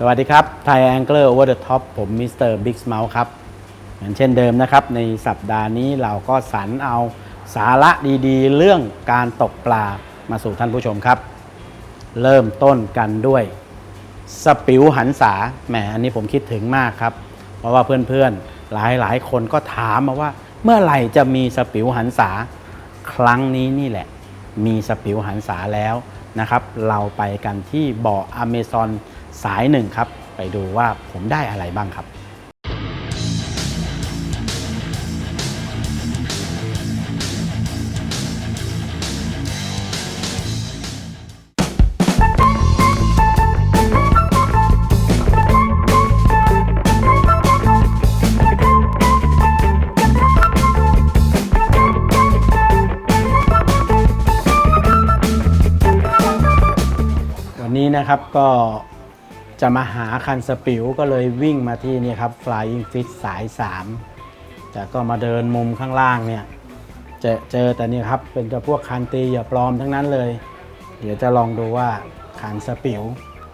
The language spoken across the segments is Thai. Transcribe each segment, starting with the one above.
สวัสดีครับไทยแองเกิลโอเวอร์เดอะท็อปผมมิสเตอร์บิ๊กเมาครับ เหมือนเช่นเดิมนะครับ ในสัปดาห์นี้เราก็สรรเอาสาระดีๆ เรื่องการตกปลามาสู่ท่านผู้ชมครับ เริ่มต้นกันด้วย สปิวหันษาแหมอันนี้ผมคิดถึงมากครับ เพราะว่าเพื่อนๆ หลายๆ คนก็ถามมาว่า เมื่อไหร่จะมีสปิวหันษาครั้งนี้นี่แหละ มีสปิวหันษาแล้วนะครับ เราไปกันที่บ่ออเมซอน สายหนึ่งครับ ไปดูว่าผมได้อะไรบ้างครับวันนี้นะครับก็ จะมาหาคันสปิวก็เลยวิ่งมาที่นี่ครับ Flying Fish สาย 3 แต่ก็มาเดินมุมข้างล่างเนี่ยเจอเจอแต่นี่ครับเป็นกับพวกคันตีอย่าปลอมทั้งนั้นเลย เดี๋ยวจะลองดูว่าคันสปิว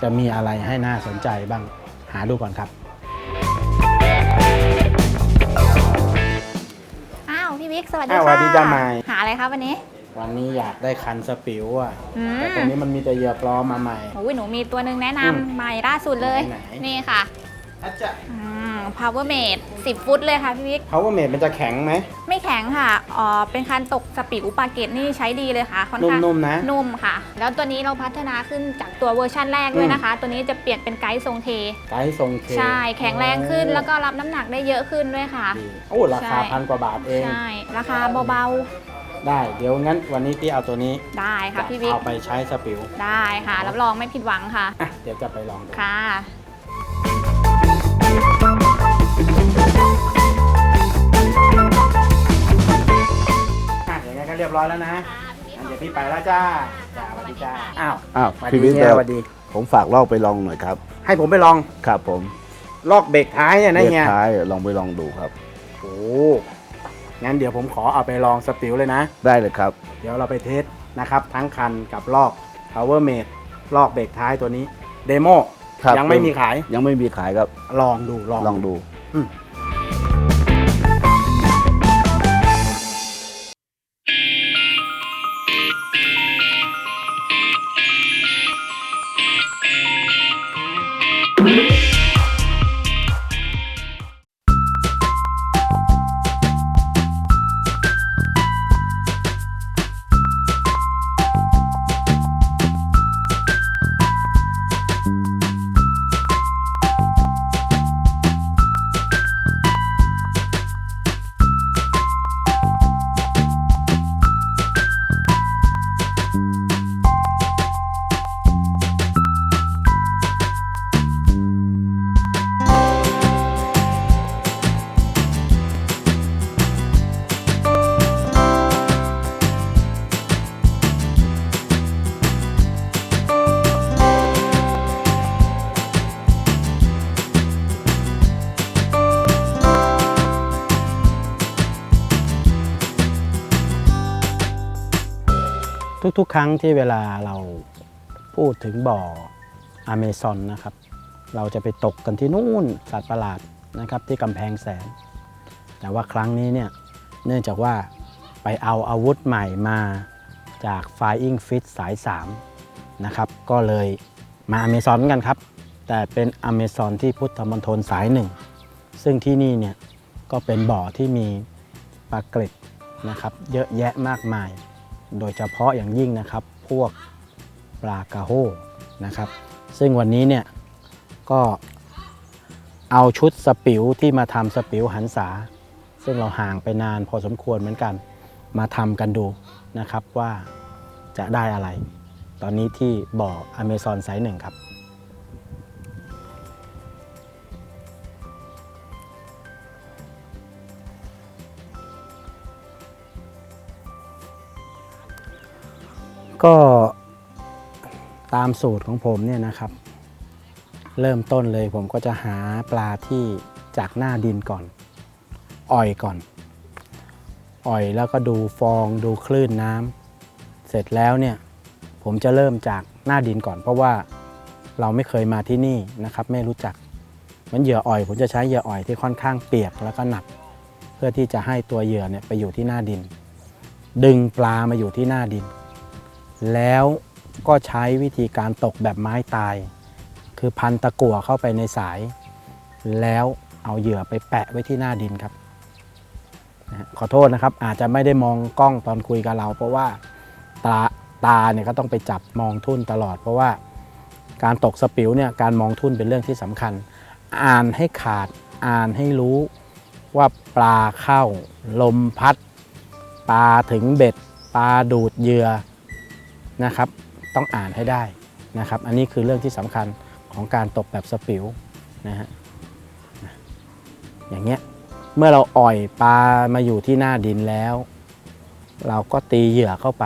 จะมีอะไรให้น่าสนใจบ้างหาดูก่อนครับ อ้าวพี่วิกสวัสดีอ้าวค่ะสวัสดีจ้าไมค์ หาอะไรครับวันนี้ วันนี้อยากได้คันสปิวอะ อืม แต่ตรงนี้มันมีแต่เหยื่อปลอมมาใหม่ โอ้ยหนูมีตัวหนึ่งแนะอืมนำใหม่ล่าสุดเลย ไหนๆนี่ค่ะอาจจะ อืม power mate 10 ฟุตเลยค่ะพี่วิกเขาว่าเมดมันจะแข็งไหม ไม่แข็งค่ะอ๋อเป็นคันตกสปีดอุปาเกตนี่ใช้ดีเลยค่ะค่อนข้างนุ่มๆนะ นุ่มค่ะ แล้วตัวนี้เราพัฒนาขึ้นจากตัวเวอร์ชั่นแรกด้วยนะคะ ตัวนี้จะเปลี่ยนเป็นไกด์ทรงเท ไกด์ทรงเคใช่ แข็งแรงขึ้นแล้วก็รับน้ำหนักได้เยอะขึ้นด้วยค่ะ ดีโอ้ราคาใช่ พันกว่าบาทเอง ใช่ ราคาเบา ได้เดี๋ยวงั้นวันนี้พี่เอาตัวนี้ๆได้ค่ะพี่วิกเอาไปใช้สปิวได้ค่ะ รับรองไม่ผิดหวังค่ะอะเดี๋ยวจะไปลองดูค่ะอะอย่างงั้นก็เรียบร้อยแล้วนะงั้นเดี๋ยวพี่ไปแล้วจ้าจ้าสวัสดีจ้าอ้าวอ้าวสวัสพี่ดีวิทย์เฮียสวัสดี ผมฝากลอกไปลองหน่อยครับ ให้ผมไปลองครับผมลอกเบรกท้ายเนี่ยนะเลขเฮียท้ายลองไปลองดูครับ โอ้ งั้นเดี๋ยวผมขอเอาไปลองสปิวเลยนะ ได้เลยครับ เดี๋ยวเราไปเทสนะครับ ทั้งคันกับลอก power mate ลอกเบรกท้ายตัวนี้ เดโมครับ ยังไม่มีขาย ยังไม่มีขายครับ ลองดูลองลองดูอืม ทุกๆ ครั้งที่เวลาเราพูดถึงบ่ออเมซอนนะครับ เราจะไปตกกันที่นู่นสัตว์ประหลาดนะครับที่กำแพงแสน แต่ว่าครั้งนี้เนี่ยเนื่องจากว่าไปเอาอาวุธใหม่มาจาก Flying Fish สาย 3 นะครับ ก็เลยมาอเมซอนกันครับ แต่เป็นอเมซอนที่พุทธมณฑลสายหนึ่งซึ่งที่นี่เนี่ยก็เป็นบ่อที่มีปลาเกร็ดนะครับ เยอะแยะมากมาย โดยเฉพาะอย่างยิ่งนะครับ พวกปลากระโฮนะครับ ซึ่งวันนี้เนี่ยก็เอาชุดสปิวที่มาทำสปิวหันษา ซึ่งเราห่างไปนานพอสมควรเหมือนกัน มาทำกันดูนะครับว่าจะได้อะไร ตอนนี้ที่บ่ออเมซอนสายหนึ่งครับ ก็ตามสูตรของผมเนี่ยนะครับ เริ่มต้นเลยผมก็จะหาปลาที่จากหน้าดินก่อน อ่อยก่อน อ่อยแล้วก็ดูฟองดูคลื่นน้ำเสร็จแล้วเนี่ยผมจะเริ่มจากหน้าดินก่อน เพราะว่าเราไม่เคยมาที่นี่นะครับ ไม่รู้จักมันเหยื่ออ่อย ผมจะใช้เหยื่ออ่อยที่ค่อนข้างเปียกแล้วก็หนัก เพื่อที่จะให้ตัวเหยื่อเนี่ยไปอยู่ที่หน้าดิน ดึงปลามาอยู่ที่หน้าดิน แล้วก็ใช้วิธีการตกแบบไม้ตาย คือพันตะกั่วเข้าไปในสาย แล้วเอาเหยื่อไปแปะไว้ที่หน้าดินครับ ขอโทษนะครับอาจจะไม่ได้มองกล้องตอนคุยกับเรา เพราะว่าตาตาเนี่ยก็ต้องไปจับมองทุ่นตลอด เพราะว่าการตกสปิวเนี่ยการมองทุ่นเป็นเรื่องที่สำคัญ อ่านให้ขาดอ่านให้รู้ว่าปลาเข้า ลมพัด ปลาถึงเบ็ด ปลาดูดเหยื่อ นะครับ ต้องอ่านให้ได้นะครับ อันนี้คือเรื่องที่สำคัญของการตกแบบสปิวนะฮะอย่างเงี้ยเมื่อเราอ่อยปลามาอยู่ที่หน้าดินแล้ว เราก็ตีเหยื่อเข้าไป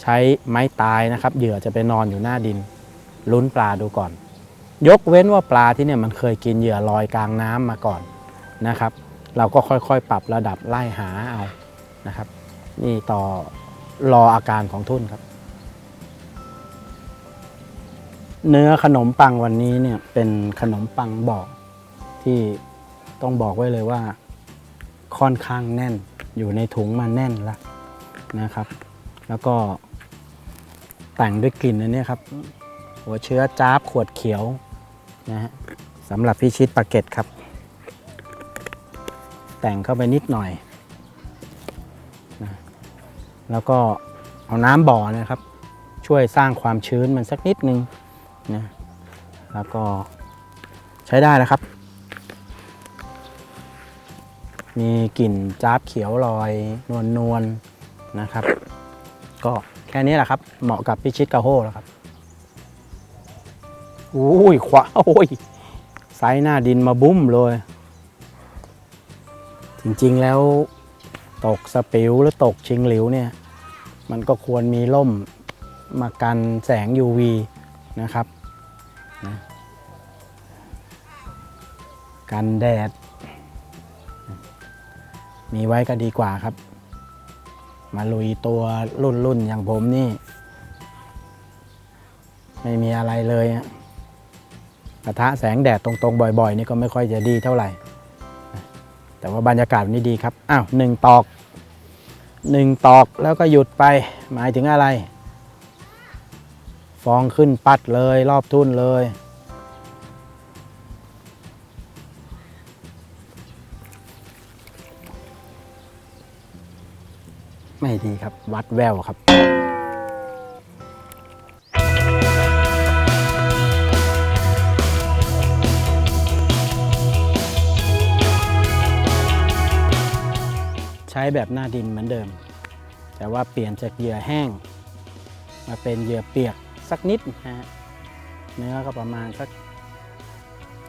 ใช้ไม้ตายนะครับ เหยื่อจะไปนอนอยู่หน้าดิน ลุ้นปลาดูก่อน ยกเว้นว่าปลาที่เนี่ยมันเคยกินเหยื่อลอยกลางน้ำมาก่อนนะครับ เราก็ค่อยๆ ปรับระดับไล่หาเอานะครับ นี่ต่อรออาการของทุ่นครับ เนื้อขนมปังวันนี้เนี่ยเป็นขนมปังบอกที่ต้องบอกไว้เลยว่า ค่อนข้างแน่นอยู่ในถุงมาแน่นล้วนะครับ แล้วก็แต่งด้วยกลิ่นอันเนี้ยครับ หัวเชื้อจ้าบขวดเขียวนะฮะสำหรับพิชิตปาเก็ตครับ แต่งเข้าไปนิดหน่อยนะแล้วก็เอาน้ำบ่อนะครับ ช่วยสร้างความชื้นมันสักนิดนึง นะแล้วก็ใช้ได้แล้วครับ มีกลิ่นจ้าบเขียวลอยนวลนวลนะครับ ก็แค่นี้แหละครับ เหมาะกับพิชิตกาโฮแล้วครับอุ้ยขวาโอ้ยไซส์หน้าดินมาบุ้มเลย จริงๆแล้วตกสปิวหรือตกชิงหลิวเนี่ย มันก็ควรมีร่มมากันแสง UV นะครับนะกันแดด มีไว้ก็ดีกว่าครับ มาลุยตัวรุ่นๆอย่างผมนี่ ไม่มีอะไรเลยกระทะแสงแดดตรงๆ บ่อย ๆ นี่ก็ไม่ค่อยจะดีเท่าไหร่ แต่ว่าบรรยากาศวันนี้ดีครับ อ้าวหนึ่งตอกหนึ่งตอกแล้วก็หยุดไปหมายถึงอะไร ฟองขึ้นปัดเลยรอบทุ่นเลย ไม่ดีครับ วัดแววครับใช้แบบหน้าดินเหมือนเดิม แต่ว่าเปลี่ยนจากเหยื่อแห้ง มาเป็นเหยื่อเปียก สักนิดนะฮะเนื้อก็ประมาณสัก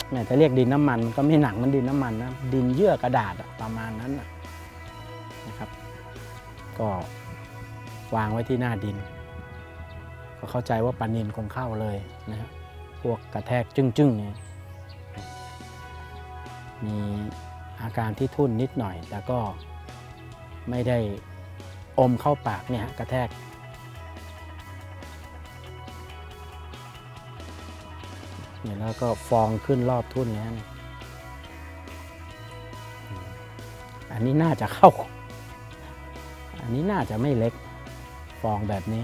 แหมจะเรียกดินน้ำมันก็ไม่หนักมันดินน้ำมันนะดินเยื่อกระดาษประมาณนั้นนะครับ ก็วางไว้ที่หน้าดิน ก็เข้าใจว่าปลานินคงเข้าเลยนะฮะพวกกระแทกจึ้งๆเนี่ยมีอาการที่ทุ่นนิดหน่อยแต่ก็ไม่ได้อมเข้าปากเนี่ยกระแทก เนี่ยแล้วก็ฟองขึ้นรอบทุ่นแล้นี่อันนี้น่าจะเข้า อันนี้น่าจะไม่เล็ก ฟองแบบนี้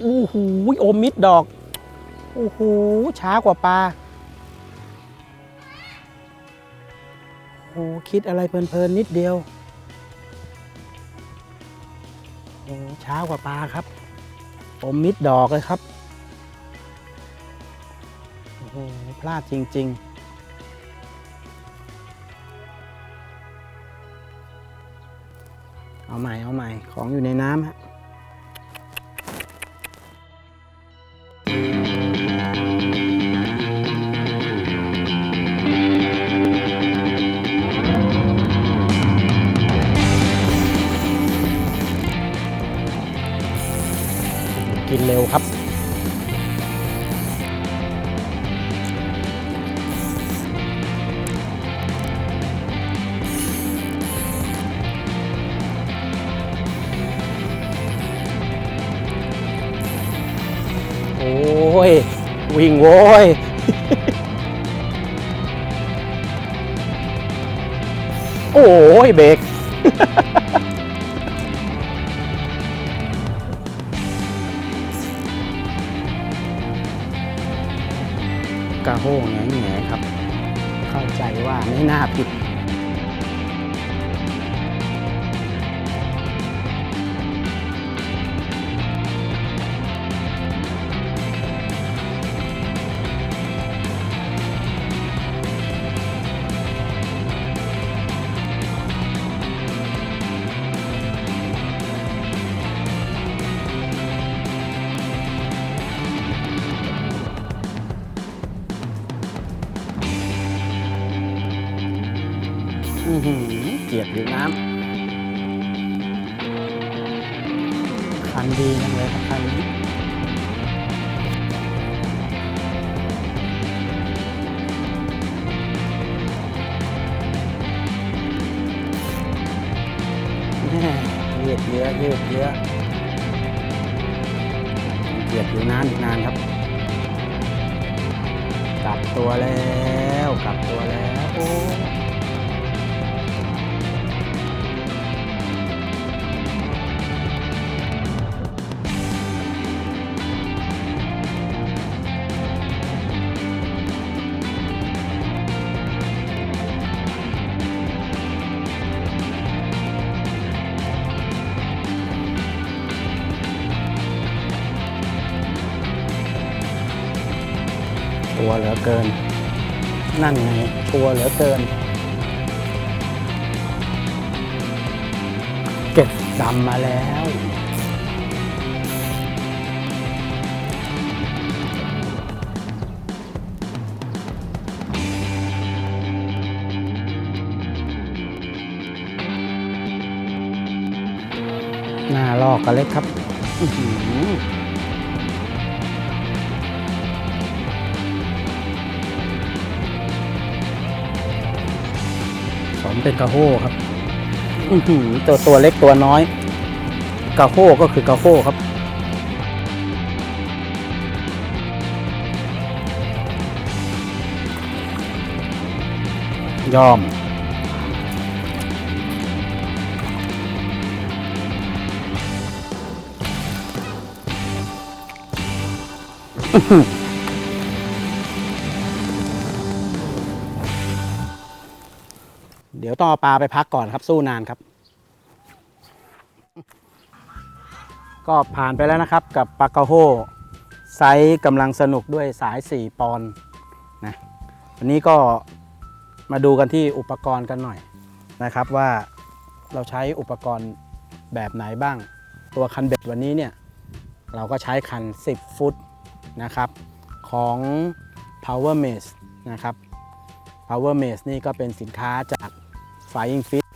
โอ้โหอมมิดดอกโอ้โหช้ากว่าปลาโอ้โหคิดอะไรเพลินๆนิดเดียว ช้ากว่าปลาครับอมมิดดอกเลยครับโอ้โหพลาดจริง ๆเอาใหม่ เอาใหม่ ของอยู่ในน้ำฮะ ร็วครับ โอ้ย วิ่งโว้ยโอ้ยเบรกก เกียดอยู่น้ำคันดีจังเลยครับคันนี้แม่ยืดเยื้อยืดเยื้อเกียดอยู่นานอีกนานครับ กลับตัวแล้ว กลับตัวแล้ว เกิน นั่นไงตัวเหลือเกิน เก็บดำมาแล้ว หน้าลอกกันเล็กครับ อื้อหือ เป็นกระโห้ครับอื้อหือตัวตัวเล็กตัวน้อยกระโห้ก็คือกระโห้ครับ ยอมอื้อหือ ยวต้องเอาปลาไปพักก่อนครับ สู้นานครับ ก็ผ่านไปแล้วนะครับกับปลากระโฮไซส์กำลังสนุกด้วยสาย 4 ปอนนะวันนี้ก็มาดูกันที่อุปกรณ์กันหน่อยนะครับว่าเราใช้อุปกรณ์แบบไหนบ้าง ตัวคันเบ็ดวันนี้เนี่ยเราก็ใช้คัน 10 ฟุตนะครับของ Power Maze นะครับ Power Maze นี่ก็เป็นสินค้าจาก Flying Fish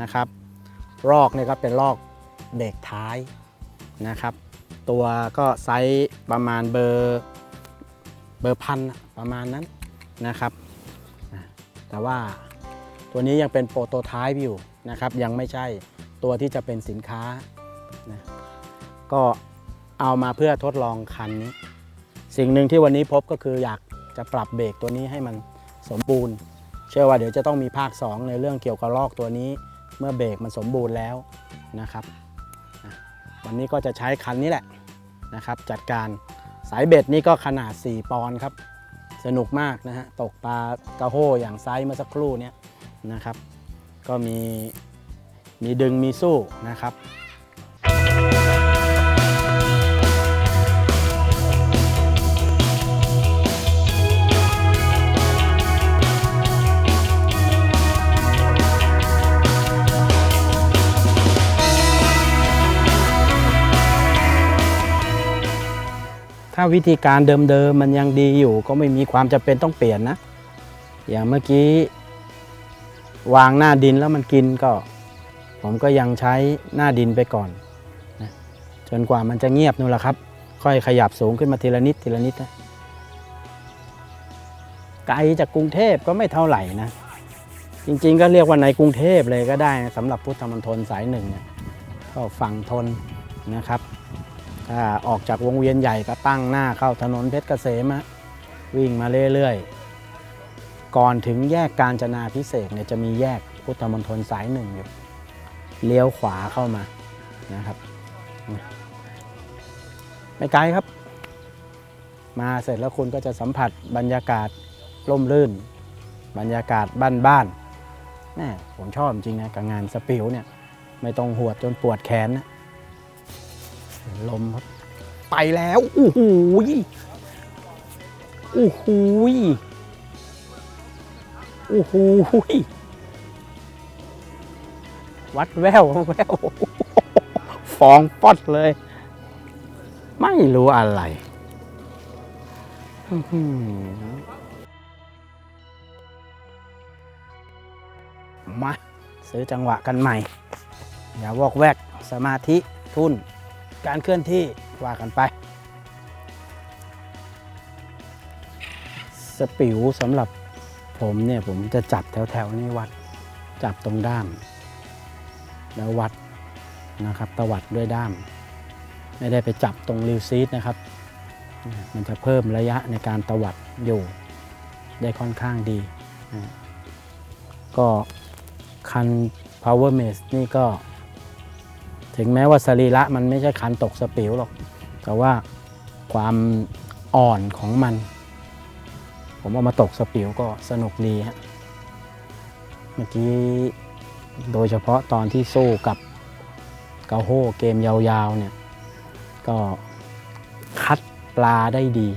นะครับ รอกเนี่ยก็เป็นรอกเบรกท้ายนะครับ ตัวก็ไซส์ประมาณเบอร์เบอร์พันประมาณนั้นนะครับ แต่ว่าตัวนี้ยังเป็นโปรโตไทป์อยู่นะครับ ยังไม่ใช่ตัวที่จะเป็นสินค้านะก็เอามาเพื่อทดลองคันนี้ สิ่งหนึ่งที่วันนี้พบก็คืออยากจะปรับเบรกตัวนี้ให้มันสมบูรณ์ เชื่อว่าเดี๋ยวจะต้องมีภาค 2 ในเรื่องเกี่ยวกับลอกตัวนี้ เมื่อเบรกมันสมบูรณ์แล้วนะครับ วันนี้ก็จะใช้คันนี้แหละนะครับ จัดการสายเบ็ดนี่ก็ขนาด 4 ปอนด์ครับ สนุกมากนะฮะตกปลากระโหอย่างไซส์เมื่อสักครู่นี้นะครับ ก็มีมีดึงมีสู้นะครับ ถ้าวิธีการเดิมๆมันยังดีอยู่ ก็ไม่มีความจำเป็นต้องเปลี่ยนนะ อย่างเมื่อกี้ วางหน้าดินแล้วมันกินก็ ผมก็ยังใช้หน้าดินไปก่อนนะจนกว่ามันจะเงียบนู่นแหละครับ ค่อยขยับสูงขึ้นมาทีละนิดทีละนิดนะไกลจากกรุงเทพก็ไม่เท่าไหร่นะ จริงๆก็เรียกว่าในกรุงเทพเลยก็ได้นะสำหรับพุทธมณฑลสายหนึ่งเนี่ยก็ฝั่งทนนะครับ ถ้าออกจากวงเวียนใหญ่ก็ตั้งหน้าเข้าถนนเพชรเกษมวิ่งมาเรื่อยๆ ก่อนถึงแยกการจนาพิเศษเนี่ยจะมีแยกพุทธมณฑลสายหนึ่งอยู่ เลี้ยวขวาเข้ามานะครับ ไม่ไกลครับ มาเสร็จแล้วคุณก็จะสัมผัสบรรยากาศร่มรื่น บรรยากาศบ้านๆแม่ผมชอบจริงนะกับงานสปิวเนี่ย ไม่ต้องหวดจนปวดแขนนะ ลมครับ ไปแล้วโอ้โหโอ้โหโอ้โหวัดแววแววฟองปอดเลย ไม่รู้อะไรมา ซื้อจังหวะกันใหม่ อย่าวอกแวกสมาธิ ทุ่น การเคลื่อนที่ว่ากันไปสปิวสำหรับผมเนี่ยผมจะจับแถวๆนี้วัดจับตรงด้ามแล้ววัดนะครับตวัดด้วยด้าม ไม่ได้ไปจับตรงริวซีดนะครับ มันจะเพิ่มระยะในการตวัดอยู่ได้ค่อนข้างดี ก็คัน power maze นี่ก็ ถึงแม้ว่าสรีระมันไม่ใช่คันตกสปิวหรอก แต่ว่าความอ่อนของมัน ผมเอามาตกสปิวก็สนุกดีฮะเมื่อกี้โดยเฉพาะตอนที่สู้กับเกาโฮเกมยาวๆเนี่ยก็คัดปลาได้ดี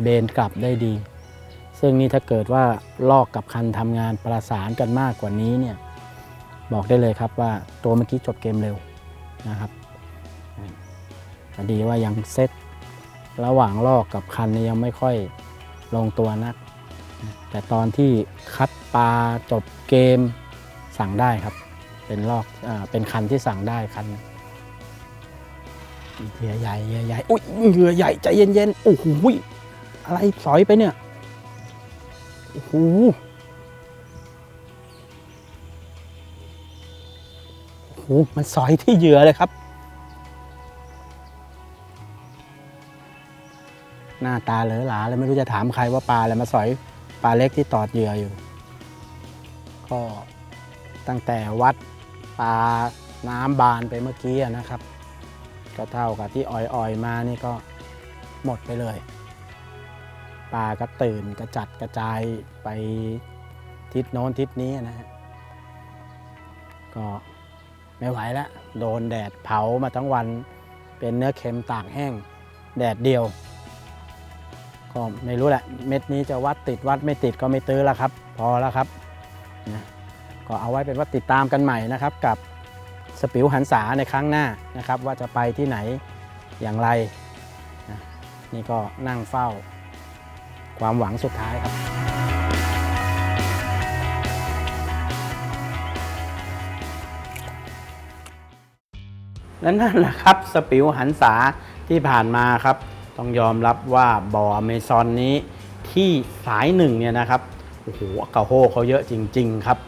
เบนกลับได้ดี ซึ่งนี่ถ้าเกิดว่าลอกกับคันทำงานประสานกันมากกว่านี้เนี่ย บอกได้เลยครับว่าตัวเมื่อกี้จบเกมเร็วนะครับอืมแต่ดีว่ายังเซตระหว่างลอกกับคันนี่ยังไม่ค่อยลงตัวนัก แต่ตอนที่คัดปลาจบเกมสั่งได้ครับ เป็นลอกอเป็นคันที่สั่งได้คันเหยื่อใหญ่เหยื่อใหญ่อุ้ยเหยื่อใหญ่ใจเย็นๆโอ้โหอะไรสอยไปเนี่ยโอ้โห โหมันสอยที่เหยื่อเลยครับ หน้าตาเหลอหลาเลยไม่รู้จะถามใครว่าปลาอะไรมาสอยปลาเล็กที่ตอดเหยื่ออยู่ ก็ตั้งแต่วัดปลาน้ำบานไปเมื่อกี้นะครับ ก็เท่ากับที่อ่อยๆมานี่ก็หมดไปเลย ปลาก็ตื่นกระจัดกระจายไปทิศโน้นทิศนี้นะฮะก็ ไม่ไหวแล้วโดนแดดเผามาทั้งวัน เป็นเนื้อเค็มตากแห้ง แดดเดียว ก็ไม่รู้แหละเม็ดนี้จะวัดติดวัดไม่ติดก็ไม่ตื้อแล้วครับ พอแล้วครับนะก็เอาไว้เป็นว่าติดตามกันใหม่นะครับกับสปิวหันษาในครั้งหน้านะครับ ว่าจะไปที่ไหนอย่างไรนะนี่ก็นั่งเฝ้า ความหวังสุดท้ายครับ และนั่นแหละครับสปิวหันษาที่ผ่านมาครับ ต้องยอมรับว่าบ่ออเมซอนนี้ที่สายหนึ่งเนี่ยนะครับโอ้โหกระโฮเขาเยอะจริง ๆ ครับ